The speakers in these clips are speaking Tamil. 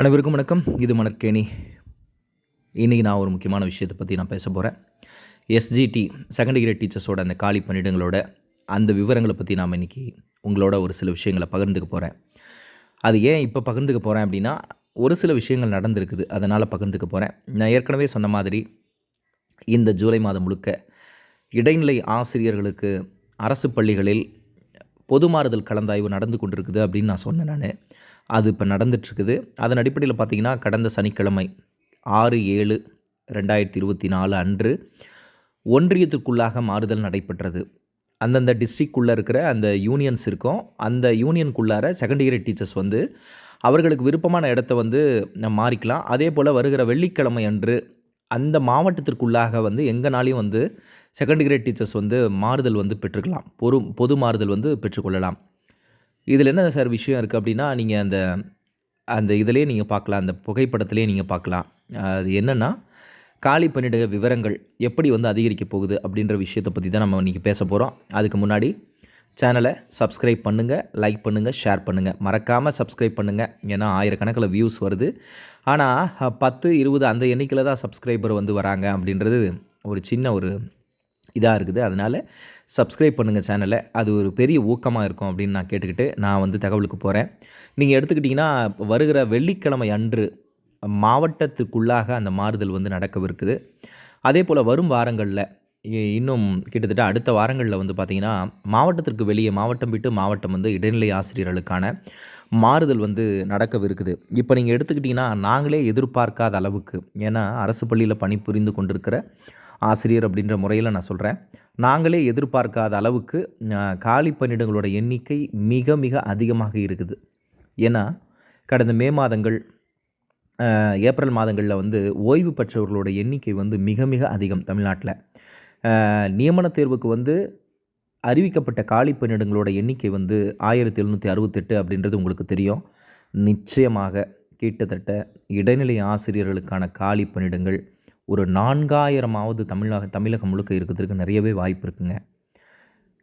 அனைவருக்கும் வணக்கம். இது மணக்கேணி இன்றைக்கி நான் ஒரு முக்கியமான விஷயத்தை பற்றி நான் பேச போகிறேன் எஸ்ஜிடி செகண்ட் கிரேட் டீச்சர்ஸோட அந்த காலி பணியிடங்களோட அந்த விவரங்களை பற்றி நாம் இன்றைக்கி உங்களோட ஒரு சில விஷயங்களை பகிர்ந்துக்க போகிறேன் அது ஏன் இப்போ பகிர்ந்துக்க போகிறேன் அப்படின்னா ஒரு சில விஷயங்கள் நடந்திருக்குது. அதனால் பகிர்ந்துக்க போகிறேன் நான் ஏற்கனவே சொன்ன மாதிரி இந்த ஜூலை மாதம் முழுக்க இடைநிலை ஆசிரியர்களுக்கு அரசு பள்ளிகளில் பொது மாறுதல் கலந்தாய்வு நடந்து கொண்டிருக்குது அப்படின்னு நான் சொன்னேன் நான். அது இப்போ நடந்துட்டுருக்குது அதன் அடிப்படையில் பார்த்தீங்கன்னா கடந்த சனிக்கிழமை ஆறு ஏழு ரெண்டாயிரத்தி இருபத்தி நாலு அன்று ஒன்றியத்துக்குள்ளாக மாறுதல் நடைபெற்றது. அந்தந்த டிஸ்ட்ரிக்குள்ளே இருக்கிற அந்த யூனியன்ஸ் இருக்கும். அந்த யூனியனுக்குள்ளார செகண்ட் இயர் டீச்சர்ஸ் வந்து அவர்களுக்கு விருப்பமான இடத்த வந்து மாறிக்கலாம். அதே போல் வருகிற வெள்ளிக்கிழமை அன்று அந்த மாவட்டத்திற்குள்ளாக வந்து எங்கனாலையும் வந்து செகண்ட் கிரேட் டீச்சர்ஸ் வந்து மாறுதல் வந்து பெற்றுக்கலாம். பொது பொது மாறுதல் வந்து பெற்றுக்கொள்ளலாம். இதில் என்ன சார் விஷயம் இருக்குது அப்படின்னா நீங்கள் அந்த அந்த இதிலே நீங்கள் பார்க்கலாம் அந்த புகைப்படத்திலே நீங்கள் பார்க்கலாம். அது என்னென்னா காலி பணியிட விவரங்கள் எப்படி வந்து அதிகரிக்க போகுது அப்படின்ற விஷயத்தை பற்றி தான் நம்ம இன்றைக்கி பேச போகிறோம் அதுக்கு முன்னாடி சேனலை சப்ஸ்கிரைப் பண்ணுங்கள் லைக் பண்ணுங்கள் ஷேர் பண்ணுங்கள் மறக்காமல் சப்ஸ்கிரைப் பண்ணுங்கள் ஏன்னா ஆயிரக்கணக்கில் வியூஸ் வருது. ஆனால் பத்து இருபது அந்த எண்ணிக்கையில் தான் சப்ஸ்கிரைபர் வந்து வராங்க அப்படின்றது ஒரு சின்ன ஒரு இதாக இருக்குது. அதனால் சப்ஸ்கிரைப் பண்ணுங்கள் சேனலை அது ஒரு பெரிய ஊக்கமாக இருக்கும் அப்படின்னு நான் கேட்டுக்கிட்டு நான் வந்து தகவலுக்கு போகிறேன் நீங்கள் எடுத்துக்கிட்டிங்கன்னா வருகிற வெள்ளிக்கிழமை அன்று மாவட்டத்துக்குள்ளாக அந்த மாறுதல் வந்து நடக்கவிருக்குது. அதே போல் வரும் வாரங்களில் இன்னும் கிட்டத்தட்ட அடுத்த வாரங்களில் வந்து பார்த்திங்கன்னா மாவட்டத்திற்கு வெளியே மாவட்டம் விட்டு மாவட்டம் வந்து இடைநிலை ஆசிரியர்களுக்கான மாறுதல் வந்து நடக்கவிருக்குது. இப்போ நீங்கள் எடுத்துக்கிட்டிங்கன்னா நாங்களே எதிர்பார்க்காத அளவுக்கு ஏன்னா அரசு பள்ளியில் பணிபுரிந்து கொண்டிருக்கிற ஆசிரியர் அப்படின்ற முறையில் நான் சொல்கிறேன் நாங்களே எதிர்பார்க்காத அளவுக்கு காலி பணியிடங்களோட எண்ணிக்கை மிக மிக அதிகமாக இருக்குது. ஏன்னா கடந்த மே மாதங்கள் ஏப்ரல் மாதங்களில் வந்து ஓய்வு பெற்றவர்களோட எண்ணிக்கை வந்து மிக மிக அதிகம் தமிழ்நாட்டில். நியமன தேர்வுக்கு வந்து அறிவிக்கப்பட்ட காலி பணியிடங்களோட எண்ணிக்கை வந்து ஆயிரத்தி எழுநூற்றி அறுபத்தெட்டு அப்படின்றது உங்களுக்கு தெரியும். நிச்சயமாக கிட்டத்தட்ட இடைநிலை ஆசிரியர்களுக்கான காலி பணியிடங்கள் ஒரு நான்காயிரமாவது தமிழக தமிழகம் முழுக்க இருக்கிறதுக்கு நிறையவே வாய்ப்பு இருக்குங்க.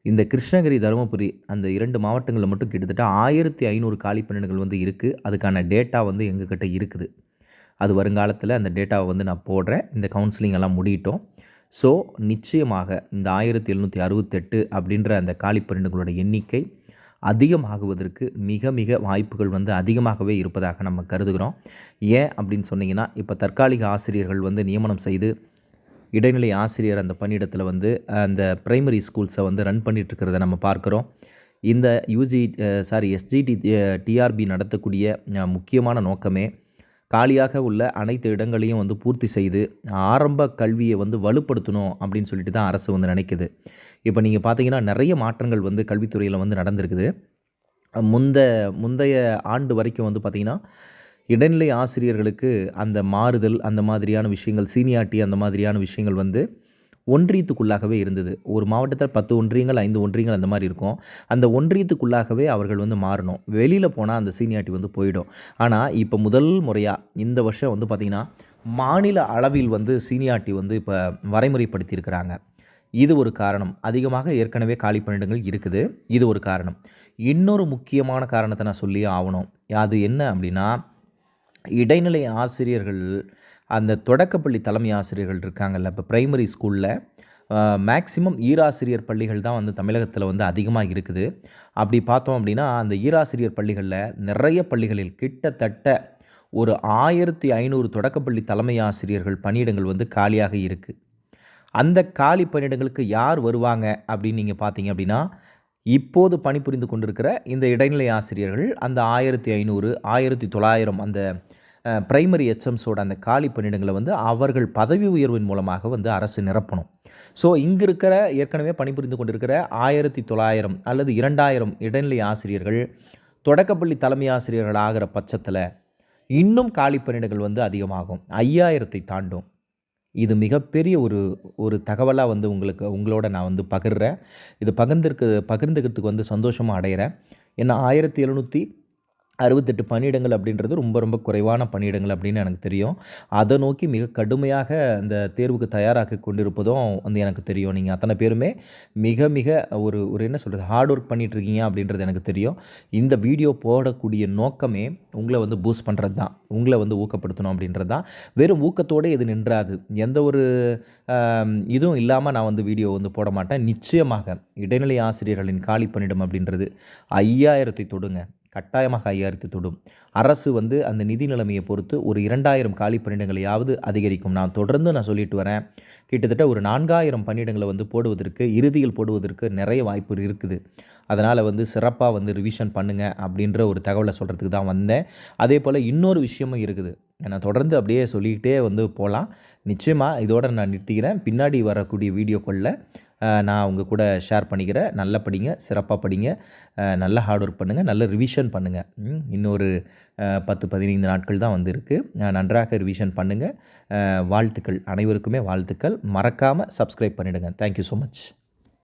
இந்த கிருஷ்ணகிரி தருமபுரி அந்த இரண்டு மாவட்டங்களில் மட்டும் கிட்டத்தட்ட ஆயிரத்தி ஐநூறு காலிப்பணிகள் வந்து இருக்குது அதுக்கான டேட்டா வந்து எங்ககிட்ட இருக்குது. அது வருங்காலத்தில் அந்த டேட்டாவை வந்து நான் போடுறேன். இந்த கவுன்சிலிங் எல்லாம் முடியிட்டோம். ஸோ நிச்சயமாக இந்த ஆயிரத்தி எழுநூற்றி அறுபத்தெட்டு அப்படின்ற அந்த காலிப்பணிகளோட எண்ணிக்கை அதிகமாகுவதற்கு மிக மிக வாய்ப்புகள் வந்து அதிகமாகவே இருப்பதாக நம்ம கருதுகிறோம். ஏன் அப்படின்னு சொன்னீங்கன்னா இப்போ தற்காலிக ஆசிரியர்கள் வந்து நியமனம் செய்து இடைநிலை ஆசிரியர் அந்த பணியிடத்தில் வந்து அந்த பிரைமரி ஸ்கூல்ஸை வந்து ரன் பண்ணிகிட்ருக்கிறத நம்ம பார்க்குறோம். இந்த யூஜி சாரி எஸ்ஜிடி டிஆர்பி நடத்தக்கூடிய முக்கியமான நோக்கமே காலியாக உள்ள அனைத்து இடங்களையும் வந்து பூர்த்தி செய்து ஆரம்ப கல்வியை வந்து வலுப்படுத்தணும் அப்படின்னு சொல்லிட்டு தான் அரசு வந்து நினைக்குது. இப்போ நீங்கள் பார்த்தீங்கன்னா நிறைய மாற்றங்கள் வந்து கல்வித்துறையில் வந்து நடந்திருக்குது. முந்த முந்தைய ஆண்டு வரைக்கும் வந்து பார்த்திங்கன்னா இடைநிலை ஆசிரியர்களுக்கு அந்த மாறுதல் அந்த மாதிரியான விஷயங்கள் சீனியாரிட்டி அந்த மாதிரியான விஷயங்கள் வந்து ஒன்றியத்துக்குள்ளாகவே இருந்தது. ஒரு மாவட்டத்தில் பத்து ஒன்றியங்கள் ஐந்து ஒன்றியங்கள் அந்த மாதிரி இருக்கும். அந்த ஒன்றியத்துக்குள்ளாகவே அவர்கள் வந்து மாறணும். வெளியில் போனால் அந்த சீனியாரிட்டி வந்து போயிடும். ஆனால் இப்போ முதல் முறையாக இந்த வருஷம் வந்து பார்த்திங்கன்னா மாநில அளவில் வந்து சீனியாரிட்டி வந்து இப்போ வரைமுறைப்படுத்தியிருக்கிறாங்க. இது ஒரு காரணம். அதிகமாக ஏற்கனவே காலி பணியிடங்கள் இருக்குது. இது ஒரு காரணம். இன்னொரு முக்கியமான காரணத்தை நான் சொல்லியே ஆகணும். அது என்ன அப்படின்னா இடைநிலை ஆசிரியர்கள் அந்த தொடக்கப்பள்ளி தலைமை ஆசிரியர்கள் இருக்காங்கல்ல இப்போ ப்ரைமரி ஸ்கூலில் மேக்சிமம் ஈராசிரியர் பள்ளிகள் தான் வந்து தமிழகத்தில் வந்து அதிகமாக இருக்குது. அப்படி பார்த்தோம் அப்படின்னா அந்த ஈராசிரியர் பள்ளிகளில் நிறைய பள்ளிகளில் கிட்டத்தட்ட ஒரு ஆயிரத்தி ஐநூறு தொடக்கப்பள்ளி தலைமை ஆசிரியர்கள் பணியிடங்கள் வந்து காலியாக இருக்குது அந்த காலி பணியிடங்களுக்கு யார் வருவாங்க அப்படின்னு நீங்கள் பார்த்தீங்க அப்படின்னா இப்போது பணிபுரிந்து கொண்டிருக்கிற இந்த இடைநிலை ஆசிரியர்கள் அந்த ஆயிரத்தி ஐநூறு ஆயிரத்தி தொள்ளாயிரம் அந்த பிரைமரி ஹெச்எம்ஸோட அந்த காலி பணியிடங்களை வந்து அவர்கள் பதவி உயர்வின் மூலமாக வந்து அரசு நிரப்பணும். ஸோ இங்கே இருக்கிற ஏற்கனவே பணிபுரிந்து கொண்டிருக்கிற ஆயிரத்தி தொள்ளாயிரம் அல்லது இரண்டாயிரம் இடைநிலை ஆசிரியர்கள் தொடக்கப்பள்ளி தலைமை ஆசிரியர்கள் ஆகிற பட்சத்தில் இன்னும் காலி பணியிடங்கள் வந்து அதிகமாகும். ஐயாயிரத்தை தாண்டும். இது மிகப்பெரிய ஒரு ஒரு தகவலாக வந்து உங்களுக்கு உங்களோட நான் வந்து பகிர்றேன். இது பகிர்ந்திருக்கு பகிர்ந்துக்கிறதுக்கு வந்து சந்தோஷமாக அடைகிறேன் ஏன்னா ஆயிரத்தி எழுநூற்றி அறுபத்தெட்டு பணியிடங்கள் அப்படின்றது ரொம்ப ரொம்ப குறைவான பணியிடங்கள் அப்படின்னு எனக்கு தெரியும். அதை நோக்கி மிக கடுமையாக அந்த தேர்வுக்கு தயாராக கொண்டிருப்பதும் வந்து எனக்கு தெரியும். நீங்கள் அத்தனை பேருமே மிக மிக ஒரு ஒரு என்ன சொல்கிறது ஹார்ட் ஒர்க் பண்ணிகிட்ருக்கீங்க அப்படின்றது எனக்கு தெரியும். இந்த வீடியோ போடக்கூடிய நோக்கமே உங்களை வந்து பூஸ்ட் பண்ணுறது தான் உங்களை வந்து ஊக்கப்படுத்தணும் அப்படின்றது தான் வெறும் ஊக்கத்தோடு இது நின்றாது. எந்த ஒரு இதுவும் இல்லாமல் நான் வந்து வீடியோ வந்து போட மாட்டேன். நிச்சயமாக இடைநிலை ஆசிரியர்களின் காலி பணியிடம் அப்படின்றது ஐயாயிரத்தை தொடுங்க. கட்டாயமாக ஐயாயிரத்து தொடும். அரசு வந்து அந்த நிதி நிலைமையை பொறுத்து ஒரு இரண்டாயிரம் காலி பணியிடங்களையாவது அதிகரிக்கும். நான் தொடர்ந்து நான் சொல்லிட்டு வரேன். கிட்டத்தட்ட ஒரு நான்காயிரம் பணியிடங்களை வந்து போடுவதற்கு இறுதியில் போடுவதற்கு நிறைய வாய்ப்பு இருக்குது. அதனால் வந்து சிறப்பாக வந்து ரிவிஷன் பண்ணுங்கள் அப்படின்ற ஒரு தகவலை சொல்கிறதுக்கு தான் வந்தேன். அதே போல் இன்னொரு விஷயமும் இருக்குது. நான் தொடர்ந்து அப்படியே சொல்லிக்கிட்டே வந்து போகலாம். நிச்சயமாக இதோடு நான் நிறுத்திக்கிறேன். பின்னாடி வரக்கூடிய வீடியோக்களில் நான் உங்கள் கூட ஷேர் பண்ணிக்கிறேன் நல்லா படிங்க சிறப்பாக படிங்க நல்லா ஹார்ட் ஒர்க் பண்ணுங்கள் நல்ல ரிவிஷன் பண்ணுங்கள் இன்னொரு பத்து பதினைந்து நாட்கள் தான் வந்திருக்கு. நன்றாக ரிவிஷன் பண்ணுங்கள் வாழ்த்துக்கள். அனைவருக்குமே வாழ்த்துக்கள். மறக்காமல் சப்ஸ்கிரைப் பண்ணிவிடுங்க தேங்க்யூ ஸோ மச்